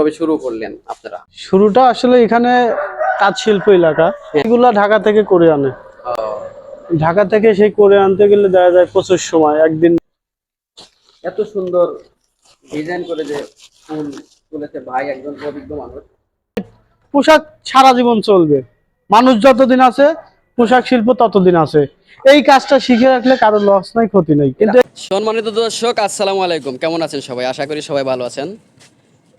কীভাবে শুরু করলেন আপনারা? শুরুটা আসলে এখানে তাঁত শিল্প এলাকা। এগুলা ঢাকা থেকে করে আনে। ঢাকা থেকে সেই করে আনতে গেলে দেখা যায় প্রচুর সময় একদিন এত সুন্দর ডিজাইন করে যে ফুল তুলেছে ভাই একজন অভিজ্ঞ মানুষ। পোশাক সারা জীবন চলবে। মানুষ যতদিন আছে পোশাক শিল্প ততদিন আছে। এই কাজটা শিখে রাখলে কারও লস নাই ক্ষতি নাই। কিন্তু সম্মানিত দর্শক আসসালামু আলাইকুম। কেমন আছেন সবাই? আশা করি সবাই ভালো আছেন।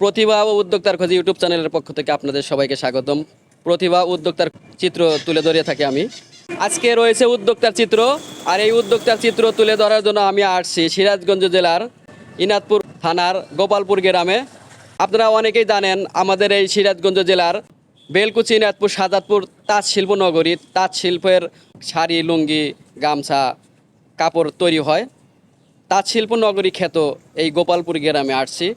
প্রতিভা ও উদ্যোক্তার খোঁজ ইউটিউব চ্যানেলের পক্ষ থেকে আপনাদের সবাইকে স্বাগতম। প্রতিভা উদ্যোক্তার চিত্র তুলে ধরে থাকি আমি। আজকে রয়েছে উদ্যোক্তার চিত্র, আর এই উদ্যোক্তার চিত্র তুলে ধরার জন্য আমি আসছি সিরাজগঞ্জ জেলার ইনাদপুর থানার গোপালপুর গ্রামে। আপনারা অনেকেই জানেন আমাদের এই সিরাজগঞ্জ জেলার বেলকুচি ইনাদপুর সাজাদপুর তাঁত শিল্প নগরী তাঁত শিল্পের শাড়ি, লুঙ্গি, গামছা, কাপড় তৈরি হয়। তাঁত শিল্প নগরী খ্যাত এই গোপালপুর গ্রামে আসছি।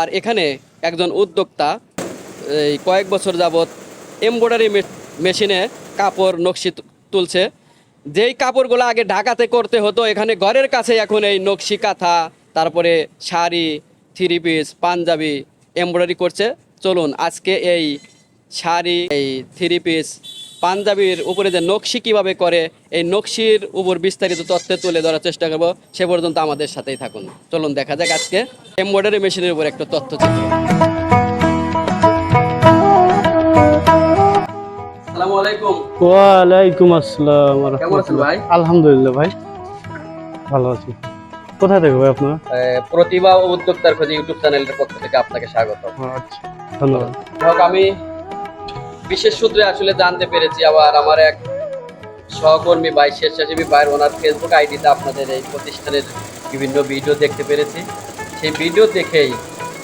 আর এখানে একজন উদ্যোক্তা, এই কয়েক বছর যাবৎ এমব্রয়ডারি মেশিনে কাপড় নকশি তুলছে। যেই কাপড়গুলো আগে ঢাকাতে করতে হতো, এখানে ঘরের কাছে এখন এই নকশি কাঁথা, তারপরে sari, three piece, Punjabi embroidery করছে। চলুন আজকে এই শাড়ি, এই থ্রি পিস পাঞ্জাবির উপরে যে নকশি কীভাবে করে এই নকশির উপর বিস্তারিত তথ্য তুলে ধরার চেষ্টা করব। সে পর্যন্ত আমাদের সাথেই থাকুন। চলুন দেখা যাক আজকে এমব্রয়ডারি মেশিনের উপর একটা তথ্যচিত্র আসসালামু আলাইকুম। ওয়ালাইকুম আসসালাম কেমন আছেন ভাই? আলহামদুলিল্লাহ ভাই ভালো আছি। কোথায় থেকে ভাই আপনারা? প্রতিভা উদ্যোক্তার খোঁজে ইউটিউব চ্যানেলের পক্ষ থেকে আপনাকে স্বাগত। আচ্ছা ধন্যবাদ। আমি বিশেষ সূত্রে আসলে জানতে পেরেছি আবার আমার এক সহকর্মী ভাই স্বেচ্ছাসেবী ভাইয়ের ওনার ফেসবুক আইডিতে আপনাদের এই প্রতিষ্ঠানের বিভিন্ন ভিডিও দেখতে পেরেছি। সেই ভিডিও দেখেই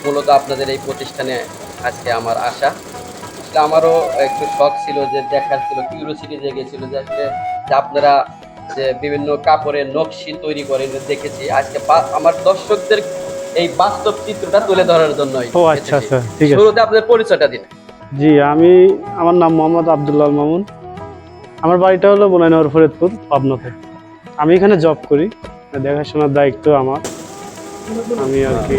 মূলত আপনাদের এই প্রতিষ্ঠানে আজকে আমার আসলে আমারও একটু শখ ছিল যে দেখার ছিল কিউরিয়াসিটি জেগেছিল যে আসলে যে আপনারা যে বিভিন্ন কাপড়ের নকশি তৈরি করেন দেখেছি। আজকে বা- আমার দর্শকদের এই বাস্তব চিত্রটা তুলে ধরার জন্যই আচ্ছা। আচ্ছা শুরুতে আপনার পরিচয়টা দিন। জি আমি আমার নাম মোহাম্মদ আব্দুল্লাহ মামুন। আমার বাড়িটা হলো বোনাইনগর ফরিদপুর পাবনাতে। আমি এখানে জব করি দেখাশোনার দায়িত্ব আমার। আমি আর কি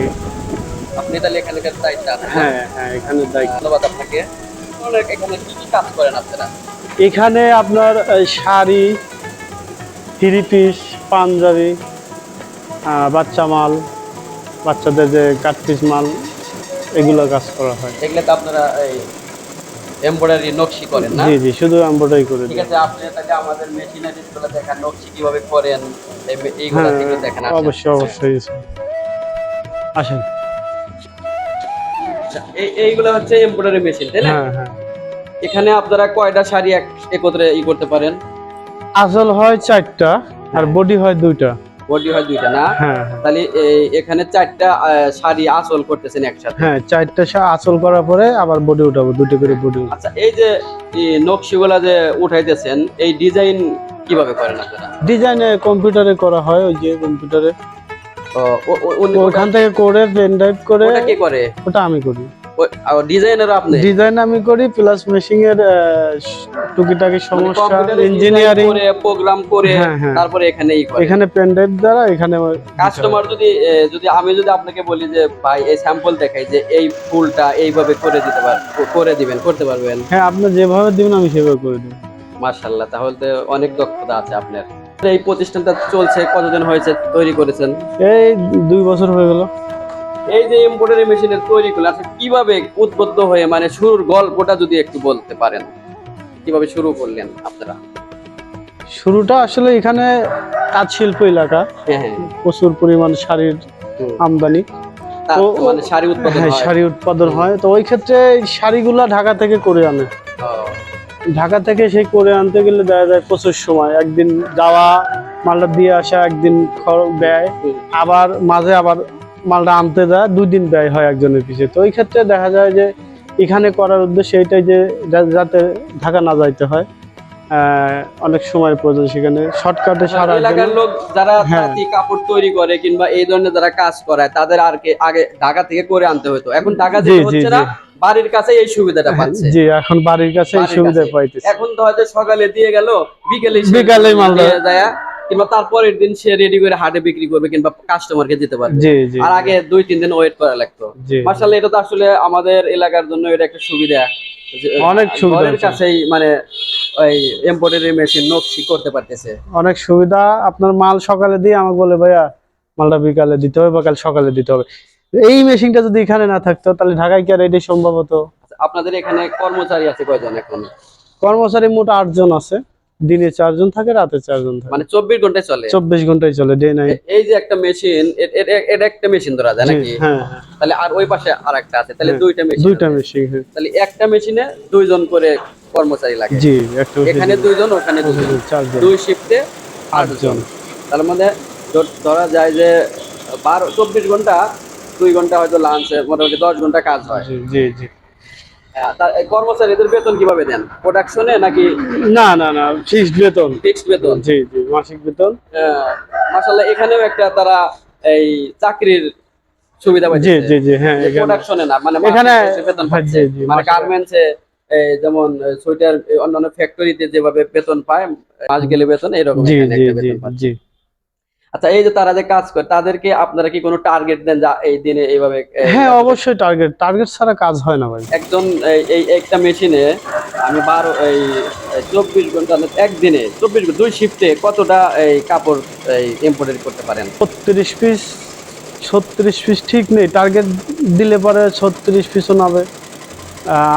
আপনি তাহলে এখানকার দায়িত্ব হ্যাঁ হ্যাঁ এখানে দায়িত্ব। ধন্যবাদ আপনাকে। এখানে কি কি কাজ করেন আপনারা? এখানে আপনার শাড়ি থ্রি পিস পাঞ্জাবি বাচ্চা মাল বাচ্চাদের যে কাট পিস মাল এগুলো কাজ করা হয়। এগুলো তো আপনারা এই এমব্রয়ডারি নকশি করেন না? জি জি শুধু এমব্রয়ডারি করে ঠিক আছে আপনি তাহলে আমাদের মেশিনারিজগুলো দেখান নকশি কীভাবে করেন এই এইগুলো হ্যাঁ থেকে দেখেন। আসেন। অবশ্যই অবশ্যই। আসেন। আচ্ছা, এই এইগুলো হচ্ছে এমব্রয়ডারি মেশিন তাই না? হ্যাঁ হ্যাঁ। এখানে আপনারা কয়টা শাড়ি এক একত্রে ই করতে পারেন? আসল হয় চারটা আর বডি হয় দুইটা। বডি হয় দুইটা না? হ্যাঁ হ্যাঁ। তাহলে এখানে চারটা শাড়ি করতেছেন একসাথে। হ্যাঁ চারটা করার পরে আবার বডি উঠাবো দুটো করে বডি আচ্ছা এই যে নকশিগুলা যে উঠাইতেছেন এই ডিজাইন কীভাবে করেন আপনারা? ডিজাইনে কম্পিউটারে করা হয় ওই যে কম্পিউটারে ওখান থেকে করে পেন ড্রাইভ করে। ওটা কে করে? ওটা আমি করি। ডিজাইনার আপনি? ডিজাইন আমি করি প্লাস মেশিং এর টুকিটাকি মানে সমস্যা ইঞ্জিনিয়ারিং করে প্রোগ্রাম করে হ্যাঁ, হ্যাঁ। তারপরে এখানে করে। এখানে পেন দ্বারা এখানে কাস্টমার যদি যদি আমি যদি আপনাকে বলি যে ভাই এই স্যাম্পল দেখাই যে এই ফুলটা এইভাবে করে দিতে পার করে দিবেন করতে পারবেন? হ্যাঁ আপনি যেভাবে দিবেন আমি সেভাবে করে দেবো। মার্শাল্লাহ তাহলে তো অনেক দক্ষতা আছে আপনার। এই প্রতিষ্ঠানটা চলছে কতদিন হয়েছে তৈরি করেছেন? এই দুই বছর হয়ে গেল। এই যে এমব্রয়ডারি মেশিনের তৈরি করলে আসলে কীভাবে উদ্বুদ্ধ হয়ে মানে শুরুর গল্পটা যদি একটু বলতে পারেন? কীভাবে শুরু করলেন আপনারা? শুরুটা আসলে এখানে তাঁত শিল্প এলাকা। হ্যাঁ হ্যাঁ। প্রচুর পরিমাণ শাড়ির আমদানি। তো- মানে শাড়ি উৎপাদন হ্যাঁ হয়। শাড়ি উৎপাদন হয়। তো ওই ক্ষেত্রে শাড়িগুলা ঢাকা থেকে করে আনে। ঢাকা থেকে সেই করে আনতে গেলে দেখা যায় প্রচুর সময়। একদিন যাওয়া মালটা দিয়ে আসা একদিন ব্যয়। আবার মাঝে আবার মালটা আনতে যায় দুই দিন ব্যয় হয় একজনের পিছিয়ে তো ওই ক্ষেত্রে দেখা যায় যে এখানে করার উদ্দেশ্য এটাই যে যাতে ঢাকা না যাইতে হয় অনেক সময় প্রয়োজন সেখানে। শর্টকাটে সারা এলাকার লোক যারা হ্যাঁ। তাঁতি কাপড় তৈরি করে কিংবা এই ধরনের যারা কাজ করায় তাদের আর কি আগে ঢাকা থেকে করে আনতে হতো এখন ঢাকা যেতে হচ্ছে না বাড়ির কাছে এই সুবিধাটা পাচ্ছে। জি এখন বাড়ির কাছে এই সুবিধা। পাইতেছে। এখন তো হয়তো সকালে দিয়ে গেল বিকেলে এসে বিকালেই মাল যায়। কিংবা তারপরের দিন সে রেডি করে হাটে বিক্রি করবে কিংবা কাস্টমারকে দিতে পারবে। আর আগে দুই তিন দিন ওয়েট করা লাগতো। জি মার্শাল্লাহ এটা তো আসলে আমাদের এলাকার জন্য এটা একটা সুবিধা। অনেক সুবিধা কাছেই মানে ওই এমব্রয়ডারি মেশিন নকশি করতে পারতেছে। অনেক সুবিধা। আপনার মাল সকালে দিয়ে আমাকে বলে ভাইয়া মালটা বিকালে দিতে হবে বা কাল সকালে দিতে হবে। এই মেশিনটা যদি এখানে না থাকতো তাহলে ঢাকায় কি আর এটি সম্ভব হতো? আপনাদের এখানে কর্মচারী আছে কয়জন এখন? কর্মচারী মোট আটজন আছে। দিনে চারজন থাকে রাতে চারজন থাকে। মানে চব্বিশ ঘন্টায় চলে? চব্বিশ ঘন্টায় চলে ডে নাইট এ- এই যে একটা মেশিন এটা একটা মেশিন ধরা যায় নাকি? হ্যাঁ হ্যাঁ, তাহলে আর ওই পাশে আর একটা আছে তাহলে হ্যাঁ, দুইটা মেশিন দুইটা মেশিন হ্যাঁ। তাহলে একটা মেশিনে দুইজন করে কর্মচারী লাগে। জি একটা এখানে দুইজন ওখানে দুইজন চারজন। দুই শিফটে আটজন। তার মধ্যে ধরা যায় যে বারো চব্বিশ ঘণ্টা দুই ঘণ্টা হয়তো লাঞ্চে মোটামুটি দশ ঘণ্টা কাজ হয়। জি জি। কর্মচারীদের বেতন কীভাবে দেন? প্রোডাকশনে নাকি না না না ফিক্সড বেতন? ফিক্সড বেতন? জি জি মাসিক বেতন। মাসাল্লাহ এখানেও একটা তারা এই চাকরির সুবিধা জি জি জি হ্যাঁ প্রোডাকশনে না মানে এখানে- বেতন হ্যাঁ, পাচ্ছে। মানে গার্মেন্টসে যেমন সোয়েটার অন্যান্য ফ্যাক্টরিতে যেভাবে বেতন পায় মাস গেলে বেতন এরকম জি জি জি। আচ্ছা এই যে তারা যে কাজ করে তাদেরকে আপনারা কি কোনো টার্গেট দেন যা এই দিনে এইভাবে হ্যাঁ অবশ্যই টার্গেট টার্গেট ছাড়া কাজ হয় না ভাই। একজন এই- একটা মেশিনে আমি বারো এই চব্বিশ ঘণ্টা না, একদিনে চব্বিশ ঘণ্টা দুই শিফটে কতটা এই কাপড় এই এমব্রয়ডারি করতে পারেন? ছত্রিশ পিস ছত্রিশ পিস ঠিক নেই। টার্গেট দিলে পরে ছত্রিশ পিসও নামে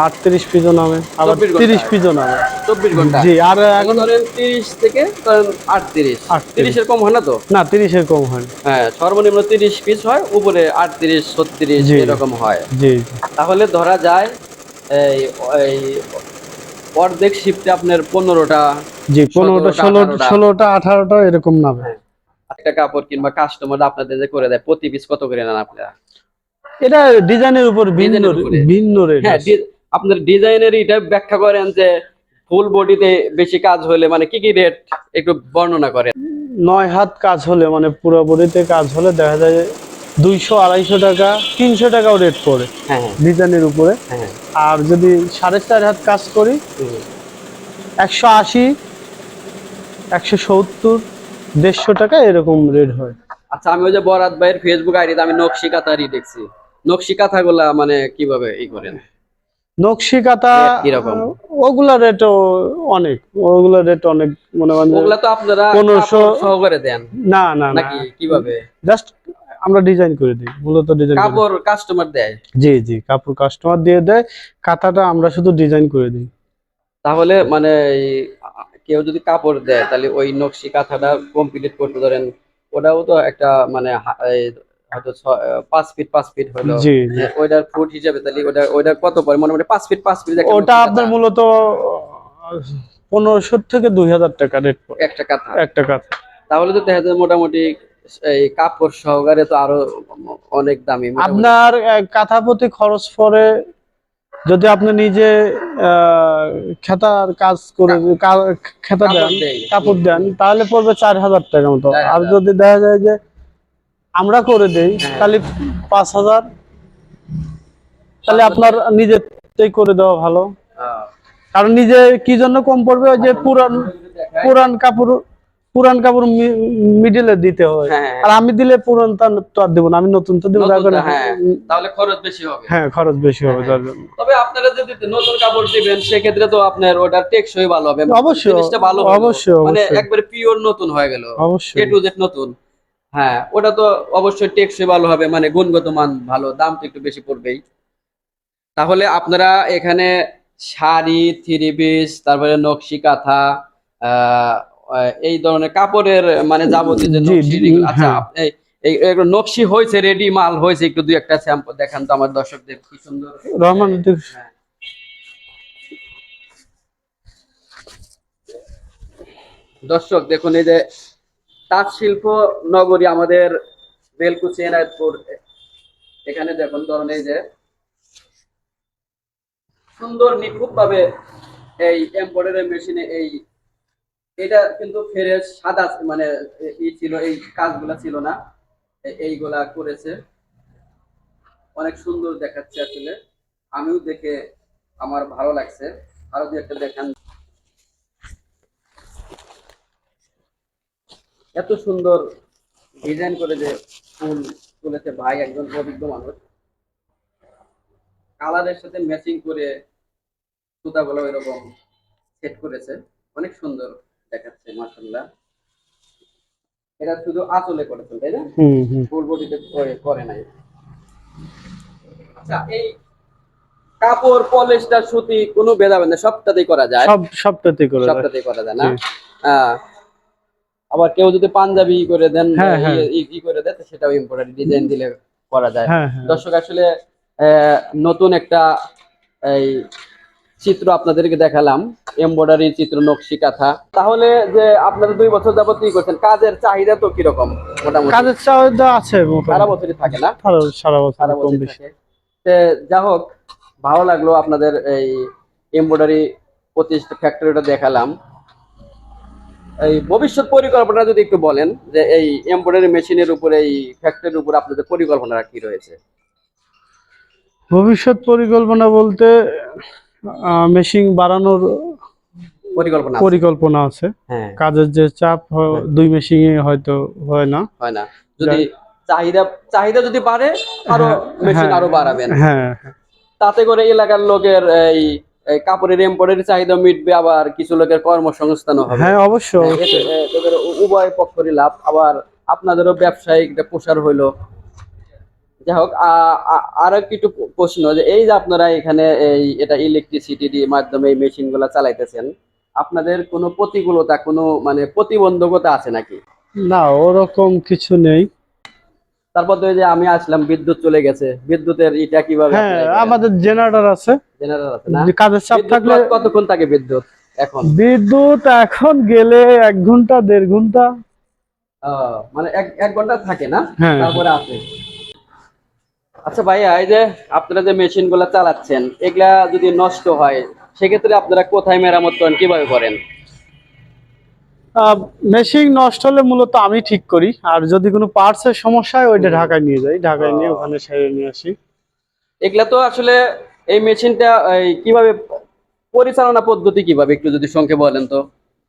আটত্রিশ পিসও নামে। আবার 24 ঘন্টায়। তিরিশ পিসও নামে। চব্বিশ ঘণ্টা। জি আর এখন ধরেন তিরিশ থেকে ধরেন আটত্রিশ। 38 তিরিশের কম হয় না তো? না তিরিশের কম হয় হ্যাঁ সর্বনিম্ন তিরিশ পিস হয় উপরে আটত্রিশ ছত্রিশ। এরকম হয়। জি। তাহলে ধরা যায় এই এই অর্ধেক শিফটে আপনার পনেরোটা জি পনেরোটা 17টা, ষোলো 18টা। ষোলোটা আঠারোটা এরকম নামে। একটা কাপড় কিংবা কাস্টমার আপনাদের যে করে দেয় প্রতি পিস কত করে নেন আপনারা? এটা ডিজাইনের উপর ভিন্ন ভিন্ন রেট হ্যাঁ আপনার ডিজাইনের এটা ব্যাখ্যা করেন যে ফুল বডিতে বেশি কাজ হলে মানে কি কি রেট একটু বর্ণনা করেন? নয় হাত কাজ হলে মানে পুরোপুরিতে কাজ হলে দেখা যায় দুইশো আড়াইশো টাকা তিনশো টাকাও রেট পড়ে হ্যাঁ হ্যাঁ। ডিজাইনের উপরে। আর যদি সাড়ে চার হাত কাজ করি একশো আশি একশো সত্তর দেড়শো টাকা এরকম রেট হয়। আচ্ছা আমি ওই যে বরাত ভাইয়ের ফেসবুক আইডিতে আমি নকশি কাতারই দেখছি। নকশি কাঁথাগুলা মানে কীভাবে ই করেন? নকশি Rate কীরকম? ওগুলা রেটও অনেক ওগুলা রেট অনেক মনে ওগুলা তো আপনারা 1500 সহকারে দেন। না না নাকি কীভাবে? জাস্ট আমরা ডিজাইন করে দিই মূলত ডিজাইন কাপড় কাস্টমার দেয়? জি জি কাপড় কাস্টমার দিয়ে দেয় কাঁথাটা আমরা শুধু ডিজাইন করে দিই। তাহলে মানে কেউ যদি কাপড় দেয় তাহলে ওই নকশি কাঁথাটা কমপ্লিট করতে ধরেন ওটাও তো একটা মানে হয়তো পাঁচ ফিট পাঁচ ফিট হলো। হ্যাঁ, ওইটার ফুট হিসাবে তাহলে ওটা ওইটা কত পড়ে মোটামুটি পাঁচ ফিট পাঁচ ফিট ওটা আপনার মূলত পনেরোশো থেকে দুই হাজার টাকা রেট একটা কাঁথা। একটা কাঁথা। তাহলে তো দেখা যায় মোটামুটি এই কাপড় সহকারে তো আরও অনেক দামি আপনার কাঁথা প্রতি খরচ পরে যদি আপনি নিজে আহ, খেতার কাজ করে খেতা দেন কাপড় দেন তাহলে পড়বে চার হাজার টাকা মতো। আর যদি দেখা যায় যে আমরা করে দেই হ্যাঁ। তাহলে পাঁচ হাজার। তাহলে আপনার নিজেতেই করে দেওয়া ভালো। হ্যাঁ। কারণ নিজে কি জন্য কম পড়বে? ওই যে পুরান পুরান কাপড় পুরান কাপড় মিডিলে দিতে হয়। হ্যাঁ। আর আমি দিলে পুরান তো আর দেবো না আমি নতুন তো দেবো যার নতুনটা, হ্যাঁ। তাহলে খরচ বেশি হবে। হ্যাঁ খরচ বেশি হবে তবে আপনারা যদি নতুন কাপড় দিবেন সেক্ষেত্রে তো আপনার ওটা টেকসই ভালো হবে। অবশ্যই, জিনিসটা ভালো। অবশ্যই, মানে একবারে পিওর নতুন হয়ে গেল। অবশ্যই। এ টু জেড নতুন। হ্যাঁ ওটা তো অবশ্যই টেকসই ভালো হবে মানে গুণগত মান ভালো দাম তো একটু বেশি পড়বেই তাহলে আপনারা এখানে শাড়ি থ্রি পিস তারপরে নকশি কাঁথা এই ধরনের কাপড়ের মানে যাবতীয় যে আচ্ছা হ্যাঁ। নকশি হয়েছে রেডি মাল হয়েছে একটু দুই একটা স্যাম্পল দেখান তো আমার দর্শকদের কি সুন্দর রহমান হ্যাঁ। দর্শক দেখুন এই যে তাঁত শিল্প নগরী আমাদের বেলকুচি এনায়তপুর এখানে দেখুন ধরুন এই যে সুন্দর নিখুঁত ভাবে এই এমব্রয়ডারি মেশিনে এই, এটা কিন্তু ফেরে সাদা মানে ই ছিল, এই কাজগুলা ছিল না এইগুলা করেছে। অনেক সুন্দর দেখাচ্ছে আসলে। আমিও দেখে আমার ভালো লাগছে। আরও দু একটা দেখান। এত সুন্দর ডিজাইন করে যে ফুল তুলেছে ভাই একজন অভিজ্ঞ মানুষ। কালারের সাথে ম্যাচিং করে সুতাগুলো এরকম সেট করেছে। অনেক সুন্দর দেখাচ্ছে মাশাআল্লাহ। এটা শুধু আঁচলে করেছেন তাই না? ফুল বডিতে করে নাই। আচ্ছা এই কাপড় পলিশটা সুতি কোনো ভেদাভেদ না সবটাতেই করা যায়। সব সবটাতে করে দেয়। সবটাতেই করা যায় না। আবার কেউ যদি পাঞ্জাবি ই করে দেন হ্যাঁ, হ্যাঁ। ই- করে দেয় সেটাও এমব্রয়ডারি ডিজাইন দিলে করা যায়। হ্যাঁ দর্শক আসলে নতুন একটা এই চিত্র আপনাদেরকে দেখালাম এমব্রয়ডারি চিত্র নকশি কাঁথা। তাহলে যে আপনারা দুই বছর যাবত ই করছেন কাজের চাহিদা তো কীরকম মোটামুটি? কাজের চাহিদা আছে সারা বছরই থাকে না? সারা সারা বছর সারা কম বছর বেশি। তে যা হোক ভালো লাগল আপনাদের এই এমব্রয়ডারি প্রতিষ্ঠা ফ্যাক্টরিটা দেখালাম। এই ভবিষ্যৎ পরিকল্পনা যদি একটু বলেন যে এই এমব্রয়ডারি মেশিনের উপরে এই ফ্যাক্টরির উপর আপনাদের পরিকল্পনা কি রয়েছে? ভবিষ্যৎ পরিকল্পনা বলতে মেশিন বাড়ানোর পরিকল্পনা আছে? পরিকল্পনা আছে। হ্যাঁ। কাজের যে চাপ হ- দুই মেশিনে হয়তো হয় না। হয় না। যদি চাহিদা চাহিদা যদি বাড়ে আরও হ্যাঁ, মেশিন হ্যাঁ, আরও বাড়াবেন। হ্যাঁ হ্যাঁ। তাতে করে এলাকার লোকের এই কাপড়ের এমব্রয়ডারি চাহিদা মিটবে আবার কিছু লোকের কর্মসংস্থানও হবে। হ্যাঁ অবশ্যই। হ্যাঁ, উভয় পক্ষেরই লাভ। আবার আপনাদেরও ব্যবসায়িক প্রসার হইল। যাই হোক আরও একটু প্রশ্ন যে এই যে আপনারা এখানে এই এটা ইলেকট্রিসিটি মাধ্যমে এই মেশিনগুলা চালাইতেছেন আপনাদের কোনো প্রতিকূলতা কোনো মানে প্রতিবন্ধকতা আছে নাকি? না ওরকম কিছু নেই। তারপর তো যে আমি আসলাম বিদ্যুৎ চলে গেছে। বিদ্যুতের এটা কীভাবে হ্যাঁ আমাদের জেনারেটর আছে। জেনারেল আছে না? কাজের চাপ থাকলে কতক্ষণ থাকে বিদ্যুৎ এখন? বিদ্যুৎ এখন গেলে এক ঘণ্টা দেড় ঘণ্টা। মানে এক এক ঘণ্টা থাকে না? হ্যাঁ। তারপরে আছে আচ্ছা ভাইয়া এই যে আপনারা যে মেশিনগুলা চালাচ্ছেন এগুলা যদি নষ্ট হয় সেক্ষেত্রে আপনারা কোথায় মেরামত করেন কীভাবে করেন? মেশিন নষ্ট হলে মূলত আমি ঠিক করি। আর যদি কোনো পার্টসের সমস্যা হয় ওইটা ঢাকায় নিয়ে যাই। ঢাকায় নিয়ে ওখানে সেরে নিয়ে আসি। এগুলা তো আসলে এই মেশিনটা কীভাবে পরিচালনা পদ্ধতি কীভাবে একটু যদি সংক্ষেপে বলেন তো।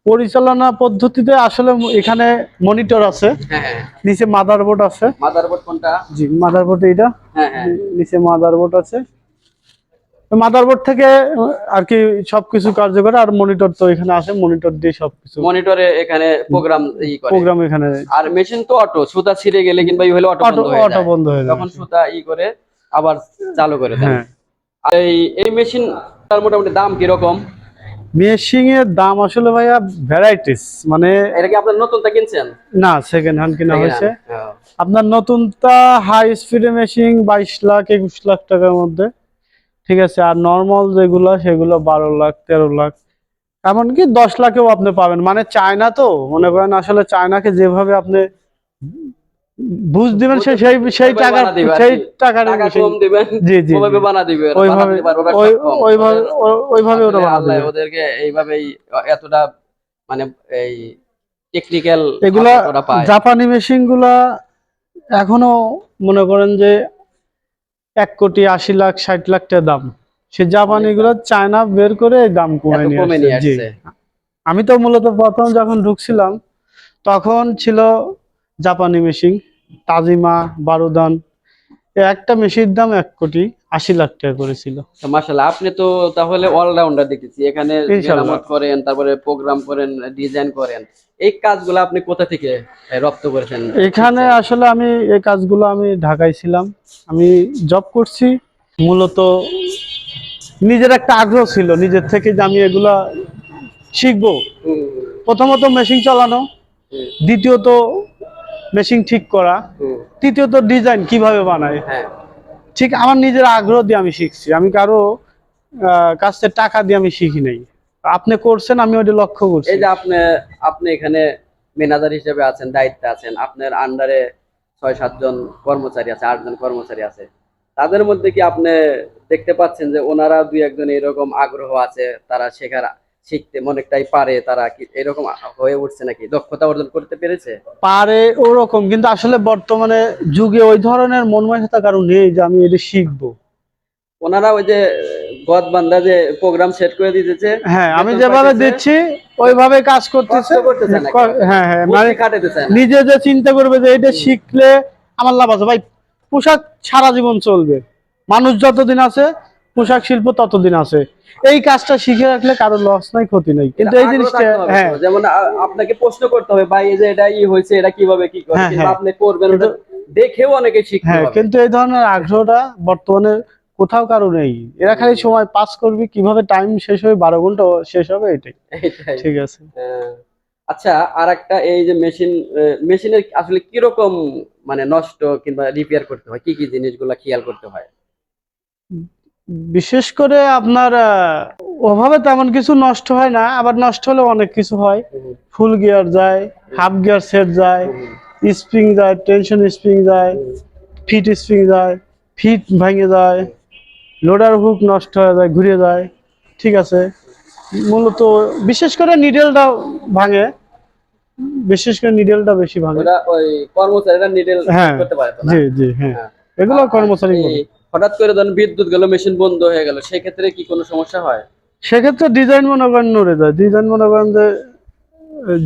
পরিচালনা পদ্ধতিতে আসলে এখানে মনিটর আছে। হ্যাঁ হ্যাঁ। নিচে মাদারবোর্ড আছে। মাদারবোর্ড কোনটা? জি মাদারবোর্ড এইটা। হ্যাঁ হ্যাঁ। নিচে মাদারবোর্ড আছে। মাদারবোর্ড থেকে আর কি সবকিছু কার্যকর আর মনিটর তো এখানে আছে মনিটর দিয়ে সবকিছু। মনিটরে এখানে প্রোগ্রাম ই করে। প্রোগ্রাম এখানে আর মেশিন তো অটো সুতা ছিঁড়ে গেলে কিংবা ই হলে অটো বন্ধ হয়ে অটো যায়। বন্ধ হয়ে যাবে তখন সুতা ই করে আবার চালু করে দেন হ্যাঁ। আর এই এই মেশিন তার মোটামুটি দাম কীরকম? মেশিং এর দাম আসলে ভাইয়া ভ্যারাইটিস মানে এটা কি আপনার নতুনটা কিনছেন? না সেকেন্ড হ্যান্ড কিনা হয়েছে। হ্যাঁ। আপনার নতুনটা হাই স্পিডে মেশিন বাইশ লাখ একুশ লাখ টাকার মধ্যে। ঠিক আছে আর নর্মাল যেগুলো সেগুলো বারো লাখ তেরো লাখ। এমনকি দশ লাখেও আপনি পাবেন। মানে চায়না তো মনে করেন আসলে চায়নাকে যেভাবে আপনি বুঝ দিবেন সেই সেই সেই টাকার জি জি ওইভাবে বানা ওইভাবে। ওইভাবে ওইভাবে ওরা দেবে। ওদেরকে এইভাবেই এতটা মানে এই টেকনিক্যাল এগুলা জাপানি মেশিনগুলা এখনও মনে করেন যে এক কোটি আশি লাখ ষাট লাখ টাকা দাম। সে জাপানি গুলো চায়না বের করে দাম কমে নিয়ে আসছে। আমি তো মূলত প্রথম যখন ঢুকছিলাম তখন ছিল জাপানি মেশিন তাজিমা বারুদান। একটা মেশিনের দাম এক কোটি। আশি লাখ টাকা করেছিল। তো মাশাআল্লাহ আপনি তো তাহলে অলরাউন্ডার দেখেছি। এখানে মেরামত করেন তারপরে প্রোগ্রাম করেন ডিজাইন করেন। এই কাজগুলো আপনি কোথা থেকে রপ্ত করেছেন? এখানে আসলে আমি এই কাজগুলো আমি ঢাকায় ছিলাম। আমি জব করছি মূলত নিজের একটা আগ্রহ ছিল নিজের থেকে যে আমি এগুলা শিখব। প্রথমত মেশিন চালানো দ্বিতীয়ত মেশিন ঠিক করা তৃতীয়ত ডিজাইন কীভাবে বানায়। হ্যাঁ। ঠিক আমার নিজের আগ্রহ দিয়ে আমি শিখছি। আমি কারও কাছ টাকা দিয়ে আমি শিখি নাই। আপনি করছেন, আমি ওটা লক্ষ্য করছি। এই যে আপনি আপনি এখানে ম্যানেজার হিসেবে আছেন, দায়িত্বে আছেন, আপনার আন্ডারে ছয় সাতজন কর্মচারী আছে আটজন কর্মচারী আছে। তাদের মধ্যে কি আপনি দেখতে পাচ্ছেন যে ওনারা দুই একজন এরকম আগ্রহ আছে, তারা শেখার শিখতে অনেকটাই পারে তারা কি এরকম হয়ে উঠছে নাকি? দক্ষতা অর্জন করতে পেরেছে? পারে ওরকম কিন্তু আসলে বর্তমানে যুগে ওই ধরনের মনমানসিকতা কারণ নেই যে আমি এটা শিখব। ওনারা ওই যে গদ বান্ধা যে প্রোগ্রাম সেট করে দিতেছে হ্যাঁ আমি যেভাবে দিচ্ছি ওইভাবে কাজ করতেছে। হ্যাঁ হ্যাঁ মানে। নিজে যে চিন্তা করবে যে এটা শিখলে আমার লাভ আছে। ভাই পোশাক সারা জীবন চলবে। মানুষ যতদিন আছে পোশাক শিল্প ততদিন আছে। এই কাজটা শিখে রাখলে কারও লস নাই ক্ষতি নাই। কিন্তু এই জিনিসটা হ্যাঁ। যেমন আপনাকে প্রশ্ন করতে হবে ভাই এই যে এটা ই হয়েছে এটা কীভাবে কি করে? হ্যাঁ, হ্যাঁ। আপনি করবেন দেখেও অনেকে শিখতে হ্যাঁ কিন্তু এই ধরনের আগ্রহটা বর্তমানে কোথাও কারও নেই। এরা খালি সময় পাস করবি কীভাবে টাইম শেষ হবে বারো ঘণ্টা শেষ হবে এটাই। এটাই। ঠিক আছে। আচ্ছা আর একটা এই যে মেশিন মেশিনের আসলে কীরকম মানে নষ্ট কিংবা রিপেয়ার করতে হয়? কি কি জিনিসগুলো খেয়াল করতে হয়? বিশেষ করে আপনার ওভাবে তেমন কিছু নষ্ট হয় না আবার নষ্ট হলে অনেক কিছু হয় ফুল গিয়ার যায় হাফ গিয়ার সেট যায় স্প্রিং যায় টেনশন স্প্রিং যায় ফিট স্প্রিং যায় ফিট ভেঙে যায় লোডার হুক নষ্ট হয়ে যায় ঘুরে যায় ঠিক আছে মূলত বিশেষ করে নিডেলটা ভাঙে বিশেষ করে নিডেলটা বেশি ভাঙে ওই কর্মচারীরা নিডেল হ্যাঁ। করতে পারে না? জি জি হ্যাঁ হ্যাঁ। এগুলো কর্মচারী হঠাৎ করে ধরেন বিদ্যুৎ গেল মেশিন বন্ধ হয়ে গেল সেক্ষেত্রে কি কোনো সমস্যা হয়? সেক্ষেত্রে ডিজাইন মনে করেন নড়ে যায়। ডিজাইন মনে করেন যে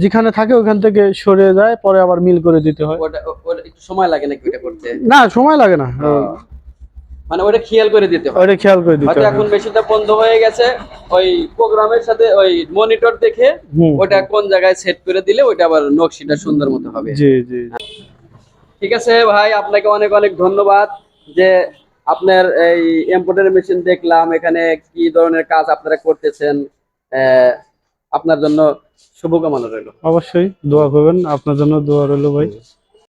যেখানে থাকে ওখান থেকে সরে যায় পরে আবার মিল করে দিতে হয়। ওটা ওটা একটু সময় লাগে নাকি ওটা করতে? না সময় লাগে না। মানে ওটা খেয়াল করে দিতে হয়। ওইটা খেয়াল করে দিতে হবে এখন মেশিনটা বন্ধ হয়ে গেছে ওই প্রোগ্রামের সাথে ওই মনিটর দেখে ওটা কোন জায়গায় সেট করে দিলে ওটা আবার নকশিটা সুন্দর মতো হবে। জি জি। ঠিক আছে ভাই আপনাকে অনেক অনেক ধন্যবাদ যে আপনার এই এমপোর্টার মেশিন দেখলাম, এখানে কি ধরনের কাজ আপনারা করতেছেন আপনার জন্য শুভকামনা রইল। অবশ্যই দোয়া করবেন, আপনার জন্য দোয়া রইল ভাই।